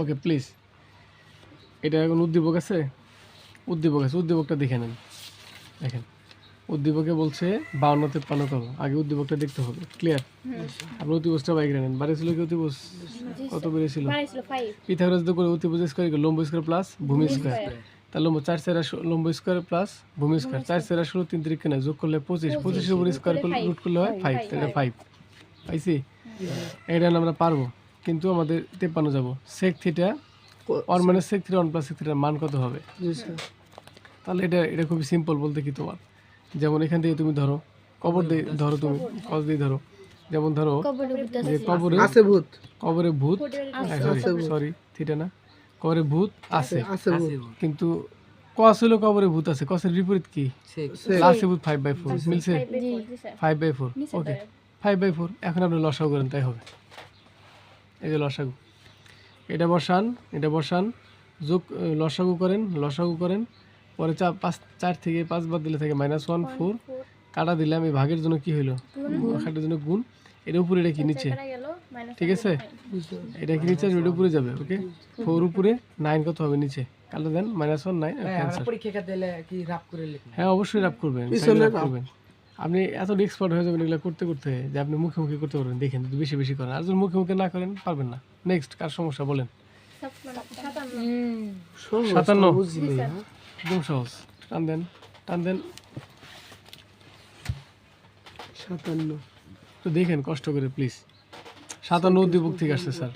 Okay please. এটা এখন উদ্দীপক আছে? উদ্দীপক আছে উদ্দীপকটা দেখে নেন। দেখেন উদ্দীপকে বলছে বাউন্ন তেপ্পান্ন কত আগে উদ্দীপকটা দেখতে হবে ক্লিয়ার আপনি অতিবুজটা বাইক নেন। বাড়ি ছিল কি অতিবুজ কত বেড়েছিল পিথাগোরাস করে অতিভুজ স্কয়ার লম্ব স্কয়ার প্লাস ভূমি স্কয়ার তাহলে লম্ব চার সেরা লম্ব স্কয়ার প্লাস ভূমি স্কয়ার চার সেরা ষোলো তিন তিরিখ না যোগ করলে পঁচিশ। পঁচিশের উপর স্কয়ার করলে রুট করলে হয় ফাইভ তাহলে ফাইভ পাইছি? এটা আমরা পারব কিন্তু আমাদের তেপ্পান্ন যাব। সেক থিটা ওয়ান মানে sec three one plus sec থ্রিটার মান কত হবে? তাহলে এটা এটা খুবই সিম্পল বলতে কি তোমার? যেমন এখান থেকে তুমি ধরো কবর দিয়ে ধরো তুমি কস দিয়ে ধরো। যেমন ধরো যে কবরে আছে ভূত। কবরে ভূত সরি সরি থিটা না। কবরে ভূত আছে। কিন্তু কস হলো কবরে ভূত আছে কসের বিপরীত কি? আছে ভূত ফাইভ বাই ফোর মিলছে? Five by four okay five by four এখন আপনি লসাগু করেন তাই হবে। এই যে লসাগু। এটা বসান এটা বসান যোগ লসাগু করেন লসাগু করেন পরে চা পাঁচ চার থেকে পাঁচ বাদ দিলে থাকে মাইনাস ওয়ান ফোর কাটা দিলে আমি ভাগের জন্য কি হইল? কাটার জন্য গুণ। এর উপরে এটা কি? নিচে। ঠিক আছে? এটা কি নিচে? আসবে, উপরে যাবে ওকে ফোর উপরে নাইন কত হবে নিচে? কাটা দেন মাইনাস ওয়ান নাইন পরীক্ষা কে দিলে কি রাপ করে লিখব হ্যাঁ অবশ্যই রাপ করবেন। করবেন। আপনি এত এক্সপার্ট হয়ে যাবেন এগুলো করতে করতে যে আপনি মুখে মুখে করতে পারবেন। দেখেন যদি বেশি বেশি করেন আর যদি মুখে মুখে না করেন পারবেন না। নেক্সট কার সমস্যা বলেন? সাতান্ন। একদম সহজ। টান দেন টান দেন। সাতান্ন। তো দেখেন কষ্ট করে প্লিজ সাতান্ন উদ্দীপক থেকে আসছে স্যার।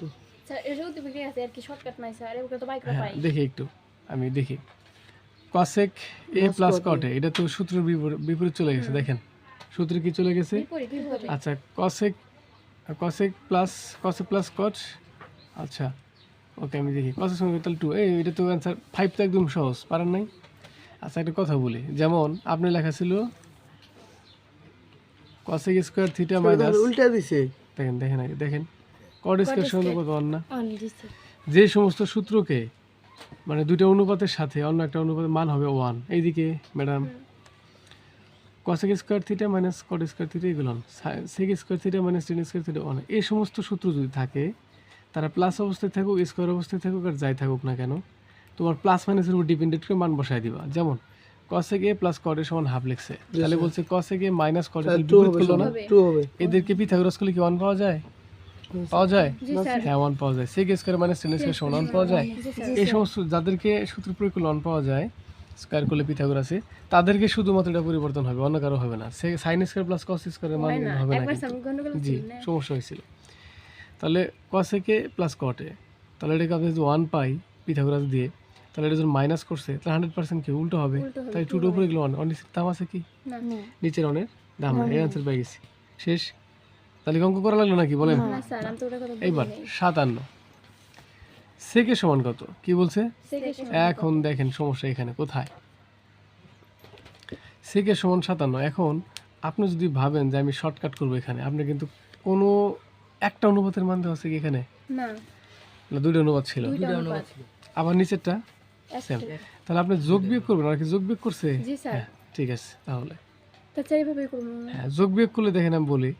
স্যার এটা তো বিক্রি আছে আর কি শর্টকাট নাই স্যার। এগুলো তো বাইক হ্যাঁ দেখি একটু। আমি দেখি। কসেক এ প্লাস কটে এটা তো সূত্রের বিপরীত- চলে গেছে দেখেন। সূত্রে কি চলে গেছে? আচ্ছা cosec cosec plus cosec plus cot আচ্ছা ওকে আমি দেখি। কসেক সঙ্গে তাহলে টু এই এটা তো অ্যান্সার ফাইভ তো একদম সহজ পারেন নাই। আচ্ছা একটা কথা বলি। যেমন আপনি লেখা ছিল কসেক স্কোয়ার থিটা মাইনাস উল্টা দিছে। দেখেন দেখেন আগে দেখেন। কট স্কোয়ার সঙ্গে কত অন্য যে সমস্ত সূত্রকে মানে দুইটা অনুপাতের সাথে অন্য একটা অনুপাতের মান হবে ওয়ান এইদিকে madam cosec square theta minus cot square theta এগুলো sec square theta minus tan square theta one এই সমস্ত সূত্র যদি থাকে তারা প্লাস অবস্থায় থাকুক স্কোয়ার অবস্থায় থাকুক আর যাই থাকুক না কেন তোমার প্লাস মাইনাসের উপর ডিপেন্ডেন্ট করে মান বসায় দিবা। যেমন কসেক এ প্লাস কটের সমান হাফ লিখছে। তাহলে বলছে কসেক এ মাইনাস কটের টু বিপরীত হবে করল না টু হবে। এদেরকে পিথাগোরাস করলে কি ওয়ান পাওয়া যায়? পাওয়া যায়? হ্যাঁ ওয়ান পাওয়া যায়। Sec square minus tan square সমান ওয়ান পাওয়া যায়। এই সমস্ত যাদেরকে সূত্র প্রয়োগ করলে ওয়ান পাওয়া যায় স্কোয়ার করলে পিথাগোরাসে তাদেরকে শুধুমাত্র এটা পরিবর্তন হবে অন্য কারও হবে না। সে সাইন স্কোয়ার প্লাস কস স্কোয়ারের মান হবে না জি সমস্যা হয়েছিল। তাহলে কসেকে প্লাস কটে তাহলে এটাকে আপনি যদি ওয়ান পাই পিথাগোরাস দিয়ে তাহলে এটা যখন মাইনাস করছে তাহলে হান্ড্রেড পার্সেন্ট কি উল্টো হবে। তাই টুটোর উপরে গেলে ওয়ান অনিশ্চিত দাম আছে কি? নিচের অনের দাম নাই এই অ্যান্সার পেয়ে গেছি। শেষ? তাহলে অঙ্ক করা লাগল নাকি? বলেন। এইবার সাতান্ন। সেকে সমান কত? কি বলছে? এখন দেখেন সমস্যা এখানে কোথায়? সেকে সমান সাতান্ন। এখন আপনি যদি ভাবেন যে আমি শর্টকাট করব এখানে আপনি কিন্তু কোনো একটা অনুপাতের মান দেওয়া আছে কি এখানে? না। না দুইটা অনুপাত ছিল। দুইটা অনুপাত। আবার নিচেরটা? তাহলে আপনি যোগ বিয়োগ করবেন আর কি যোগ বিয়োগ করছে? জি স্যার। হ্যাঁ ঠিক আছে তাহলে। তাছাড়া এইভাবে করব। হ্যাঁ যোগ বিয়োগ করলে দেখেন আমি বলি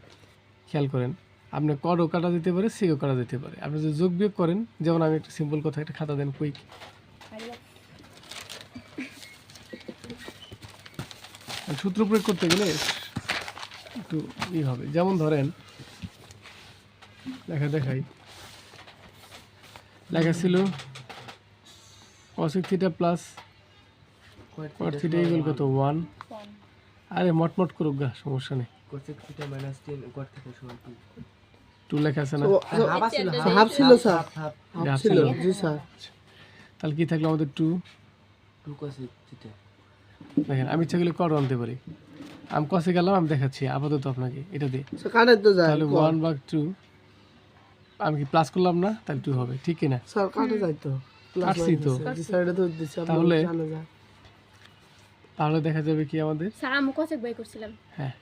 খেয়াল করেন আপনি করও কাটা দিতে পারে সিও কাটা দিতে পারে। আপনি যদি যোগ বিয়োগ করেন যেমন আমি একটা সিম্পল কথা একটা খাতা দেন কুইক সূত্র প্রয়োগ করতে গেলে একটু ই হবে। যেমন ধরেন লেখা দেখাই। লেখা ছিল cosec theta plus cot theta equal কত? ওয়ান আরে মটমট করুক গা সমস্যা নেই। কোসেক থিটা মাইনাস 10 কট থেকে সমান 2 টু লেখা আছে না? হাফ ছিল হাফ ছিল স্যার। হাফ ছিল। জি স্যার। তাহলে কি থাকল আমাদের টু 2 কোসেক থিটা দেখেন আমি ইচ্ছা করলে কর আনতে পারি। আমি কষে গেলাম আমি দেখাচ্ছি আপাতত আপনাকে এটা দিয়ে। স্যার কাটে তো যায় তাহলে ওয়ান বাগ টু আমি কি প্লাস করলাম না? তাহলে টু হবে ঠিক কিনা স্যার কাটে যায় তো। কাটছি তো। তাহলে? তাহলে দেখা যাবে কি আমাদের? স্যার আমি কসেক বাই করছিলাম। হ্যাঁ।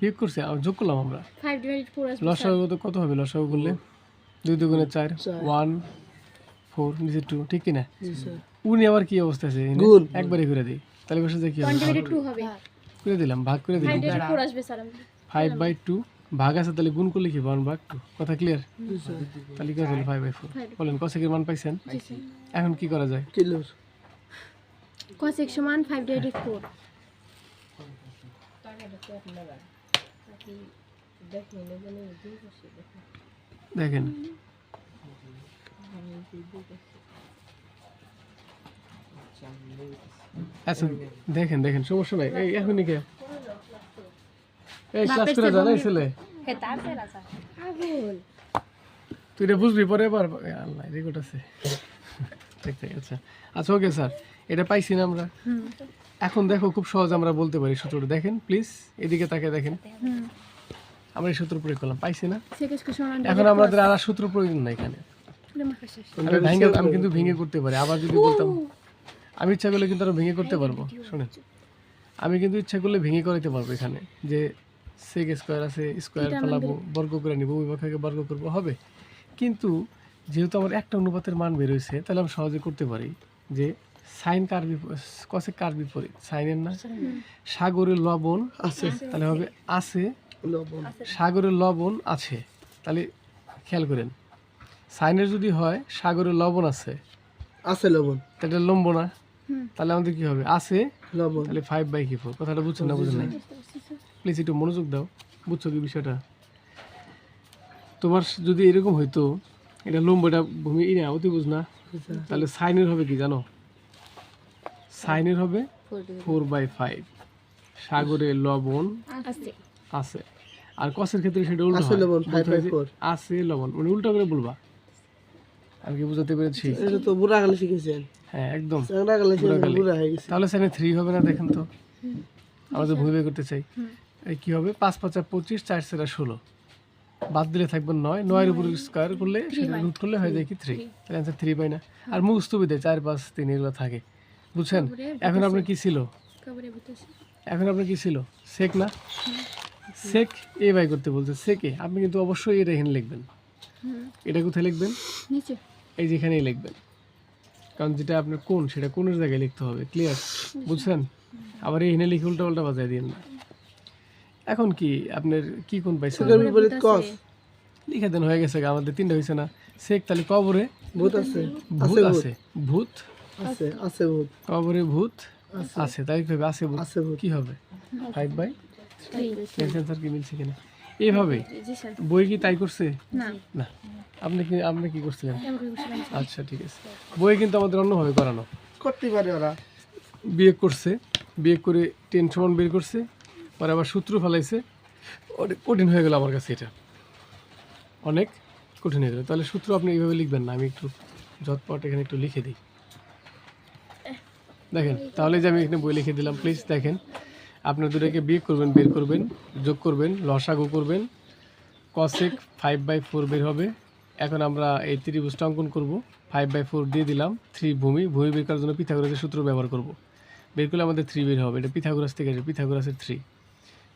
বিয়োগ করছে যোগ করলাম আমরা? লসাগু তো কত হবে? লসাগু করলে দুই দুগুণে চার। ওয়ান ফোর নিচে টু ঠিক কিনা? উনি আবার কি অবস্থা আছে। একবারই করে দিই। তাহলে বসে যে কি হবে? করে দিলাম ভাগ করে দিলাম। ফাইভ বাই টু ভাগ আছে তাহলে গুণ করলে কি ওয়ান ভাগ টু কথা ক্লিয়ার তাহলে কি হলো ফাইভ বাই ফোর বলেন কসেকের মান পাইছেন? এখন কি করা যায়? কিলোর cosec সমান ফাইভ ডিভাইডেড ফোর দেখেন। আচ্ছা দেখেন দেখেন সমস্যা নাই। এই এখনই কে? এই ক্লাস করে জানাই ছেলে। তুই এটা বুঝবি পরে এবার আল্লাহ রেকর্ড আছে। ঠিক ঠিক আচ্ছা আচ্ছা ওকে স্যার এটা পাইছি না আমরা। এখন দেখো খুব সহজ আমরা বলতে পারি সূত্রটা দেখেন প্লিজ এদিকে তাকে দেখেন। আমরা এই সূত্র প্রয়োগ করলাম পাইছি না। এখন আমাদের আর সূত্র প্রয়োজন নাই এখানে। আমি ভেঙে আমি কিন্তু ভেঙে করতে পারি। আবার যদি বলতাম আমি ইচ্ছা করলে কিন্তু আরও ভেঙে করতে পারব। শুনেন। আমি কিন্তু ইচ্ছা করলে ভেঙে করাইতে পারব এখানে। যে সেক স্কোয়ার আছে স্কোয়ার ফেলাবো বর্গ করে নিবো বিভাগকে বর্গ করব হবে। কিন্তু যেহেতু আমার একটা অনুপাতের মান বেরোইছে তাহলে আমি সহজে করতে পারি যে সাইন কার কসে কার বিপরীত? সাইনের না? সাগরের লবণ আছে। তাহলে হবে আছে। লবণ। সাগরের লবণ আছে। তাহলে খেয়াল করেন সাইনের যদি হয় সাগরের লবণ আছে। আছে লবণ। তাহলে লম্ব না? তাহলে আমাদের কি হবে? আছে। লবণ। তাহলে ফাইভ বাই কি ফোর কথাটা বুঝছ না বুঝেন না প্লিজ একটু মনোযোগ দাও বুঝছ কি বিষয়টা? তোমার যদি এরকম হইতো এটা লম্ব এটা ভূমি ইনা অতি বুঝ না। তাহলে সাইনের হবে কি জানো? সাইনের হবে ফোর বাই ফাইভ সাগরে লবণ আছে। আছে। আর কসের ক্ষেত্রে সেটা উল্টো আছে লবণ, মানে উল্টো করে বলবা। আমি কি বুঝাতে পেরেছি? এটা তো বুড়া গালে শিখেছেন। হ্যাঁ একদম। চাংড়া গালে বুড়া হয়ে গেছে তাহলে সেখানে থ্রি হবে না দেখেন তো। আমরা তো ভূমি করতে চাই। এই কি হবে? পাঁচ পাঁচা পঁচিশ চার সেরা ষোলো। বাদ দিলে থাকবে নয়। নয়ের উপর স্কোয়ার করলে সেটা রুট করলে হয়ে যায় কি থ্রি তাহলে অ্যান্সার থ্রি পাই না। আর মুখস্থ বিদে চার পাঁচ তিন এগুলো থাকে। বুঝছেন? এখন আপনার কি ছিল? এখন আপনার কি ছিল? সেক না? সেক এ বাই করতে বলছে। সেকে আপনি কিন্তু অবশ্যই এটা এখানে লিখবেন। এটা কোথায় লিখবেন? এই যেখানেই লিখবেন। কারণ যেটা আপনার কোন সেটা কোনের জায়গায় লিখতে হবে। ক্লিয়ার বুঝছেন? আবার এই এখানে লিখে উল্টা পাল্টা বাজায় দিন না। এখন কি আপনার কি কোন পাইছেন? এর বিপরীত কস লিখে দেন হয়ে গেছে গা, আমাদের তিনটা হয়েছে না। সেক তাহলে কবরে? ভূত আছে। ভূত আছে ভূত। আছে। আছে ভূত। কবরে ভূত? আছে। তাই কি হবে আছে ভূত। আছে ভূত। কি হবে? ফাইভ বাই থ্রি সেন্সার কি মিলছে কিনা? এইভাবে বই কি তাই করছে? না। না। আপনি কি আপনি কি করছিলেন? আচ্ছা ঠিক আছে। বই কিন্তু আমাদের অন্যভাবে করানো। করতে পারে ওরা। বিয়ে করছে। বিয়ে করে টেন সমান বের করছে। পরে আবার সূত্র ফেলাইছে। অনেক কঠিন হয়ে গেল আমার কাছে এটা। অনেক কঠিন হয়ে গেল। তাহলে সূত্র আপনি এইভাবে লিখবেন না, আমি একটু ঝটপট এখানে একটু লিখে দিই। দেখেন, তাহলে যে আমি এখানে বই লিখে দিলাম প্লিজ দেখেন আপনার দুটাকে বিয়ে করবেন, বের করবেন, যোগ করবেন, লসাগু করবেন কসেক ফাইভ বাই ফোর বের হবে। এখন আমরা এই ত্রিভুজটা অঙ্কন করব। ফাইভ বাই ফোর দিয়ে দিলাম থ্রি ভূমি ভূমি বের করার জন্য পিথাগোরাসের সূত্র ব্যবহার করব। বের করলে আমাদের থ্রি বের হবে। এটা পিথাগোরাস থেকে আসবে পিথাগোরাসের থ্রি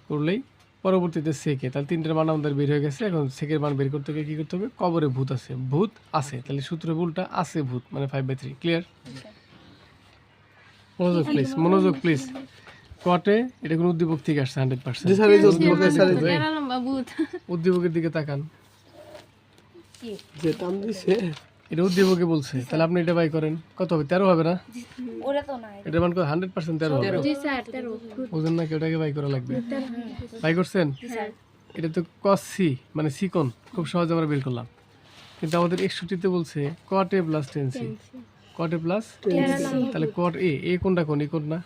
করলেই পরবর্তীতে সেকে তাহলে তিনটের মান আমাদের বের হয়ে গেছে। এখন সেকের মান বের করতে গিয়ে কী করতে হবে? কবরে ভূত আছে। ভূত আছে। তাহলে সূত্র ভুলটা আছে ভূত মানে ফাইভ বাই থ্রি ক্লিয়ার মনোযোগ প্লিজ মনোযোগ প্লিজ কটে এটা কোনো উদ্দীপক থেকে আসছে হান্ড্রেড পার্সেন্ট উদ্দীপকের দিকে। তাকান। যে টান দিছে। এটা উদ্দীপকে বলছে। তাহলে আপনি এটা বাই করেন। কত হবে? তেরো হবে না? ওরা তো নাই। এটা মান হান্ড্রেড পার্সেন্ট তেরো হবে। জি স্যার তেরো। বুঝেন না ওটাকে বাই করা লাগবে? বাই করছেন? স্যার। এটা তো কস সি মানে সিকন। খুব সহজে আমরা বের করলাম। কিন্তু আমাদের একষট্টিতে বলছে cot A plus tan C cot A plus তাহলে কট এ এ কোনটা কোন? এ কোন না?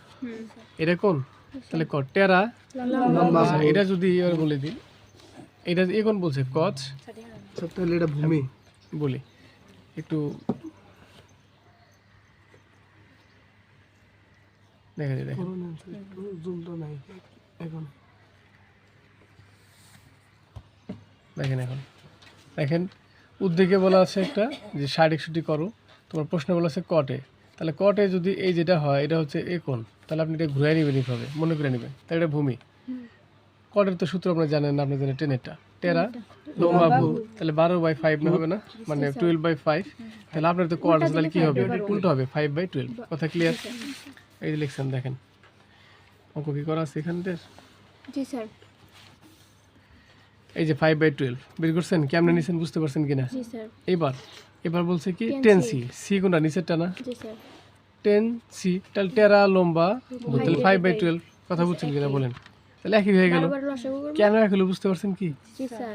এটা কোন? তাহলে কট টেরা আচ্ছা, এটা যদি এবার বলে দিই এটা এ কোন বলছে? কচ স্যার তাহলে এটা ভূমি। বলি। একটু দেখা যায় দেখেন নাই এখন। দেখেন এখন। দেখেন উদ্যোগে বলা আছে একটা যে ষাট একষট্টি করো। তোমার প্রশ্ন বলা আছে কটে। তাহলে কটে যদি এই যেটা হয় এটা হচ্ছে এ কোণ। তাহলে আপনি এটা ঘুরে নেবেন এইভাবে মনে করে নেবেন। তাহলে এটা ভূমি। কটের তো সূত্র আপনারা জানেন না আপনি জানেন টেনেরটা। টেরা? তাহলে বারো বাই ফাইভ হবে না? মানে টুয়েলভ বাই ফাইভ তাহলে আপনার তো কোয়ার্ট তাহলে কি হবে? উল্টো হবে ফাইভ বাই টুয়েলভ কথা ক্লিয়ার এই যে লিখছেন দেখেন। অঙ্ক কি করা আছে এখানটার? জি স্যার। এই যে ফাইভ বাই টুয়েলভ বের করছেন? কেমনে নিছেন বুঝতে পারছেন কিনা? এবার এবার বলছে কি টেন সি সি কোনটা? নিচেরটা না? টেন সি তাহলে টেরা লম্বা তাহলে ফাইভ বাই টুয়েলভ কথা বুঝছেন কিনা বলেন? তাহলে একই হয়ে গেল। কেন এক হলো বুঝতে পারছেন কি?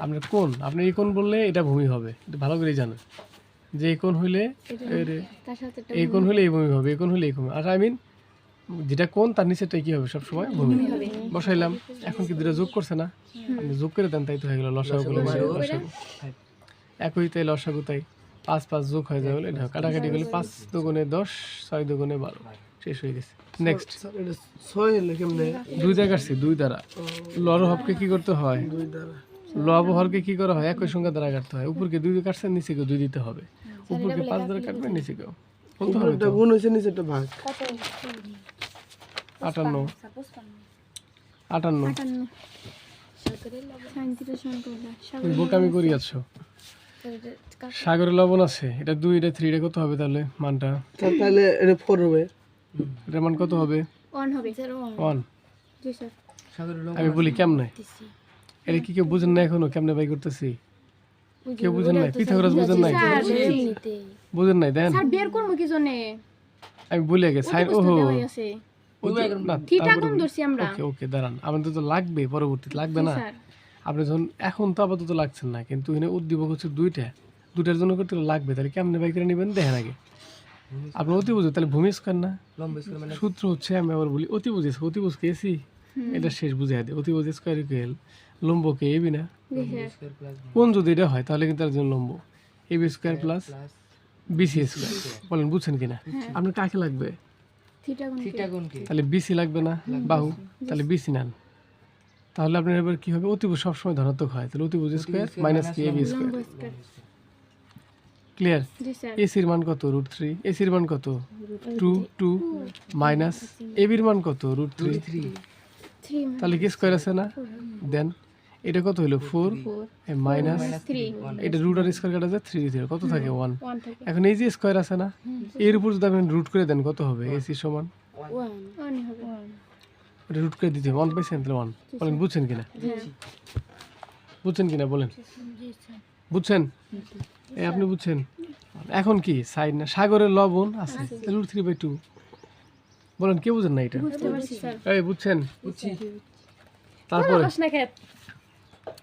আপনার কোন? আপনি এই কোন বললে এটা ভূমি হবে। এটা ভালো করে জানেন। যে এই কোন হইলে এই কোন হলে এই ভূমি হবে এই কোন হলে এই ভূমি আর আই মিন যেটা কোন তার নিচেরটা কি হবে সবসময় ভূমি। বসাইলাম। এখন কি দুটা যোগ করছে না? আপনি যোগ করে দেন তাই তো হয়ে গেল। লসাগু একই তাই লসাগু তাই। পাঁচ পাঁচ যোগ হয়ে যাবে এটা কাটাকাটি করলে পাঁচ দুগুণে দশ ছয় দুগুণে বারো। শেষ হয়ে গেছে। নেক্সট দুই দ্বারা কাটছি দুই দ্বারা লর হবকে কি করতে হয়? দুই দ্বারা লব হরকে কি করা হয়? একই সংখ্যা দ্বারা কাটতে হয়। উপরকে দুই দিয়ে কাটছেন নিচেকে দুই দিতে হবে। উপরকে পাঁচ দ্বারা কাটবেন নিচেকেও। গুণ হয়েছে নিচেরটা ভাগ। আটান্ন। আটান্ন। বোকামি করি আছো। সাগরে লবণ আছে। এটা দুই এটা থ্রি এটা কত হবে তাহলে মানটা? তাহলে এটা ফোর হবে। এটার মান কত হবে? অন হবে। ওয়ান জি স্যার আমি বলি কেমনে? এটা কি কেউ বুঝেন না এখনও কেমনে বাই করতেছি? কেউ বুঝেন নাই? পিথাগোরাস বুঝেন নাই? বুঝেন নাই? দেন। স্যার বের করব কি জন্য? আমি বলে আগে সাইন ওহো। দেওয়াই আছে। না থিটা তারপরে কোন ধরছি আমরা। ওকে ওকে দাঁড়ান। আমাদের তো লাগবে পরবর্তীতে লাগবে না। স্যার। আপনি যখন এখন তো আপাতত লাগছেন না কিন্তু এখানে উদ্দীপক হচ্ছে দুইটা। দুইটার জন্য করতে লাগবে তাহলে কেমনে বাই করে নেবেন? দেখেন আগে। আপনি অতি বুঝে তাহলে ভূমি স্কোয়ার না সূত্র হচ্ছে আমি আবার বলি অতি বুঝেছি অতি বুঝ এসি? এটা শেষ বুঝে দেয়। অতি বুঝে স্কোয়ার ইকুয়াল লম্বকে এবি না? কোন যদি এটা হয় তাহলে কিন্তু তার জন্য লম্ব। AB square plus BC square বলেন বুঝছেন কিনা? আপনার কাকে লাগবে? কি? তাহলে বিসি লাগবে না? বাহু। তাহলে বিসি নেন তাহলে আপনার এবার কি হবে? অতিভুজ সবসময় ধনাত্মক হয়। তাহলে অতিভুজ স্কোয়ার মাইনাস কি এবি লম্ব স্কয়ার ক্লিয়ার জি স্যার। এসির মান কত? রুট থ্রি এসির মান কত? টু টু মাইনাস এবির মান কত? রুট থ্রি থ্রি তাহলে কি স্কোয়ার আছে না? দেন এটা কত হলো? ফোর মাইনাস এটা রুট আর স্কোয়ার কাটা যায় থ্রি দিতে কত থাকে? ওয়ান এখন এই যে স্কোয়ার আছে না এর উপর যদি আপনি রুট করে দেন কত হবে? এসি সমান? এটা রুট করে দিতে হবে। ওয়ান পাইছেন তাহলে ওয়ান বলেন বুঝছেন কিনা? বুঝছেন কিনা? বলেন। বুঝছেন? এই আপনি বুঝছেন? এখন কি? সাইড না? সাগরের লবণ আছে। রুট থ্রি বাই টু বলেন কে বুঝেন না এটা? বুঝতে এই বুঝছেন? তারপরে?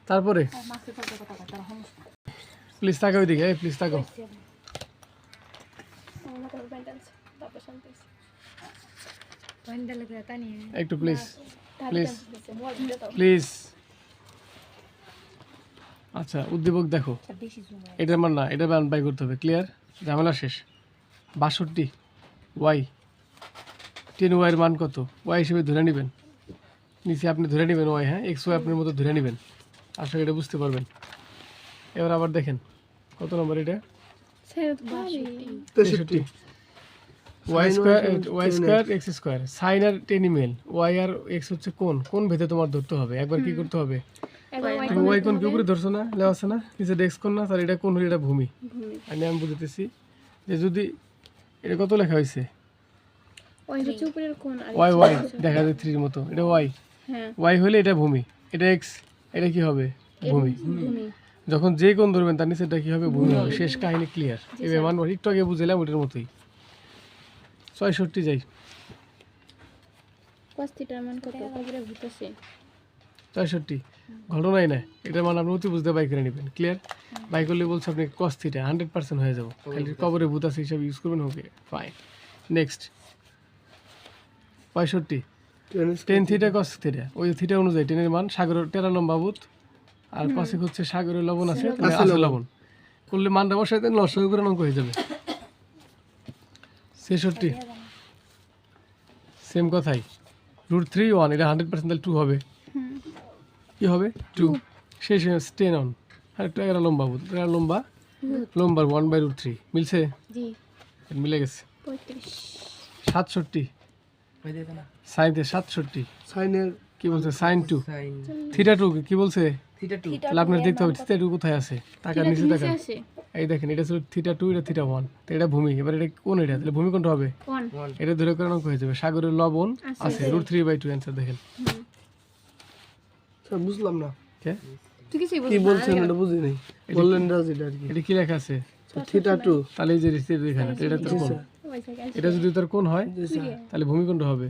তারপরে? প্লিজ তাকাও দিকে এই প্লিজ তাকাও। একটু প্লিজ প্লিজ প্লিজ। আচ্ছা উদ্দীপক দেখো। এটার মান না এটার মান বাই করতে হবে ক্লিয়ার ঝামেলা শেষ। বাষট্টি ওয়াই টেন ওয়াইয়ের মান কত? ওয়াই হিসেবে ধরে নেবেন। নিচে আপনি ধরে নেবেন ওয়াই হ্যাঁ? এক্স ওয়াই আপনার মতো ধরে নেবেন। আশা করি এটা বুঝতে পারবেন। এবার আবার দেখেন কত নম্বর এটা? তেষট্টি। Y square Y square X square sine আর টেন ইমেল ওয়াই আর এক্স হচ্ছে কোন কোন ভেদে তোমার ধরতে হবে। একবার কি করতে হবে? তুমি ওয়াই কোন কি উপরে ধরছো না? লেওয়া আছে না? নিচে ডেক্স কোন না তাহলে এটা কোন হলে এটা ভূমি। ভূমি। আমি আমি বুঝতেছি যে যদি এটা কত লেখা হয়েছে ওয়াই ওয়াই দেখা যায় থ্রির মতো। এটা ওয়াই। হ্যাঁ। ওয়াই হলে এটা ভূমি। এটা এক্স এটা কি হবে? ভূমি। ভূমি। যখন যে কোন ধরবেন তার নিচে এটা কি হবে? ভূমি হবে। শেষ কাহিনী ক্লিয়ার এবার মান একটু আগে বুঝলাম ওটার মতোই। ছয়ষট্টি যাই। মান কত? ছয়ষট্টি ঘটনাই না এটার মানে আপনি অতি বুঝতে বাই করে নেবেন। ক্লিয়ার বাই করলে বলছে আপনি কস থিটা হান্ড্রেড পার্সেন্ট হয়ে যাব। খালি কবরে ভূত আছে হিসাবে ইউজ করবেন ওকে ফাইন নেক্সট পঁয়ষট্টি। টেন থিটা কস থিটা ওই থিটা অনুযায়ী টেনের মান সাগরের টেরা লম্বা ভূত। আর কসিক হচ্ছে সাগরের লবণ আছে আছে লবণ। করলে মানটা বসাই দেন লস করে অঙ্ক হয়ে যাবে। ছেষট্টি। সেম কথাই। রুট থ্রি ওয়ান এটা হান্ড্রেড পার্সেন্ট তাহলে টু হবে। কি হবে? টু শেষ টেন অন আর একটু এগারো লম্বা এগারো লম্বা? লম্বার ওয়ান বাই রুট থ্রি মিলছে? মিলে গেছে। সাতষট্টি। সাইনতে সাতষট্টি। সাইনের কি বলছে? সাইন টু থিটা টু কি? বলছে? তাহলে আপনার দেখতে হবে থিটা টু কোথায় আছে? টাকার নিচে টাকা এই দেখেন এটা ছিল থিটা টু এটা থিটা ওয়ান তো এটা ভূমি এবার এটা কোন এটা? তাহলে ভূমি কোনটা হবে এটা ধরে করে অঙ্ক হয়ে যাবে। সাগরের লবণ আছে। আছে root three by two answer দেখেন। স্যার বুঝলাম না। কে? বলছেন এটা বুঝি নাই বললেন রাজিটা আর কি। এটা কি লেখা আছে? Theta two. তাহলে এই যে রিসিট এখানে এটা তোর কোন? এটা যদি তোর কোন হয় তাহলে ভূমি কোনটা হবে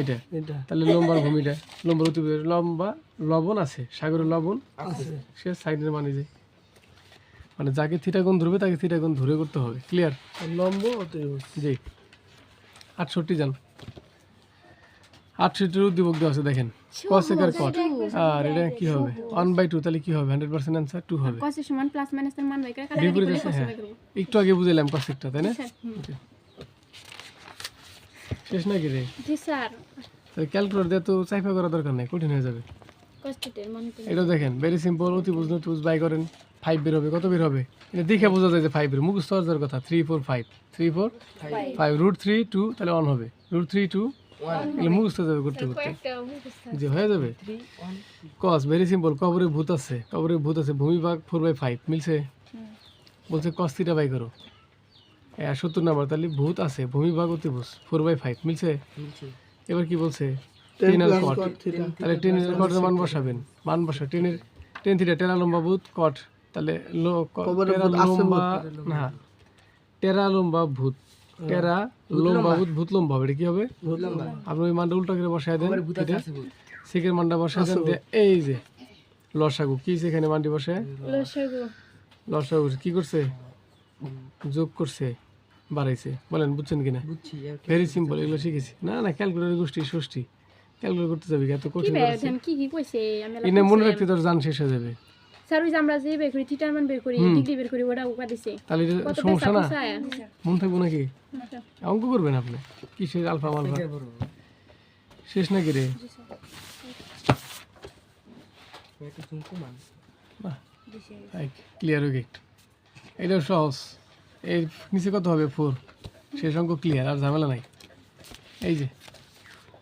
এটা তাহলে লম্বার ভূমিটা। লম্বার অতিভুজ লম্বা লবণ আছে সাগরের লবণ। আছে। সে সাইডের মানে যে মানে যাকে থিটা কোণ ধরবে তাকে থিটা কোণ ধরে করতে হবে। ক্লিয়ার লম্ব জি। আটষট্টি যান আটষট্টির উদ্দীপক দেওয়া আছে দেখেন। কসেক আর কট আর এটা কি হবে। ওয়ান বাই টু তাহলে কি হবে? হান্ড্রেড পার্সেন্ট অ্যান্সার টু হবে। কসের সমান প্লাস মাইনাস এর মান বের করে বিপরীত করে আছে হ্যাঁ। একটু আগে বুঝাইলাম কসেকটা তাই না? শেষ নাকি রে? জি স্যার। তাহলে ক্যালকুলেটর দিয়ে তো চাইফা করার দরকার নেই কঠিন হয়ে যাবে। কস টিটের মান এটা দেখেন ভেরি সিম্পল অতি বুঝ নতি বাই করেন ফাইভ বের হবে কত বের হবে? এটা দেখে বোঝা যায় যে ফাইভ বের মুখস্থ কথা three four five three four five root three two তাহলে অন হবে। রুট থ্রি টু মুখস্থ যাবে করতে করতে যে হয়ে যাবে? কস ভেরি সিম্পল কবরে ভূত আছে। কবরে ভূত আছে ভূমি ভাগ ফোর বাই ফাইভ মিলছে বলছে কস থিটা বাই করো। সত্তর নাম্বার তাহলে ভূত আছে ভূমি ভাগ অতিভুজ ফোর বাই ফাইভ মিলছে? এবার কি বলছে? টেন টেন আর প্লাস কট কট তাহলে টেনের কটের মান বসাবেন। মান বসা টেনের টেন থিটা টেরা লম্বা ভূত কট তাহলে লো টেরা লম্বা না টেরা লম্বা ভূত। টেরা লম্বা ভূত লম্বা হবে এটা কি হবে? আপনি ওই মানটা উল্টো করে বসায় দেন সেকের মানটা বসায় দেন এই যে লসাগু। কি সেখানে মানটি বসে লসগু। লসাগু কি করছে? যোগ করছে বাড়াইছে। বলেন বুঝছেন কিনা? ভেরি সিম্পল এগুলো শিখেছি। না না ক্যালকুলেটর গোষ্ঠী ষষ্ঠী। ক্যালকুলেট করতে যাবি এত কঠিন মনে রাখতে তোর জান শেষ হয়ে যাবে। স্যার ওই যে আমরা যে বের করি থিটার বের করি ডিগ্রি বের করি ওটা উকা দিছে। তাহলে সমস্যা না? মন থাকব নাকি? অঙ্ক করবেন আপনি? কিসের আলফা মালফা? শেষ নাকি রে? ক্লিয়ার হয়ে গেট এটাও সহজ। এর নিচে কত হবে? ফোর শেষ অঙ্ক ক্লিয়ার আর ঝামেলা নাই। এই যে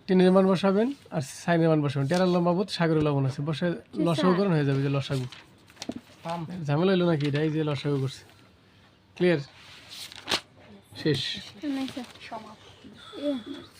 টেনের মান বসাবেন আর সাইনের মান বসাবেন। টেরার লম্বা বোধ সাগরের লবণ আছে। বসে লসাগু করেন হয়ে যাবে যে লসাগু। ঝামেলা হইল নাকি? এটাই যে লসাগু করছে। ক্লিয়ার শেষ।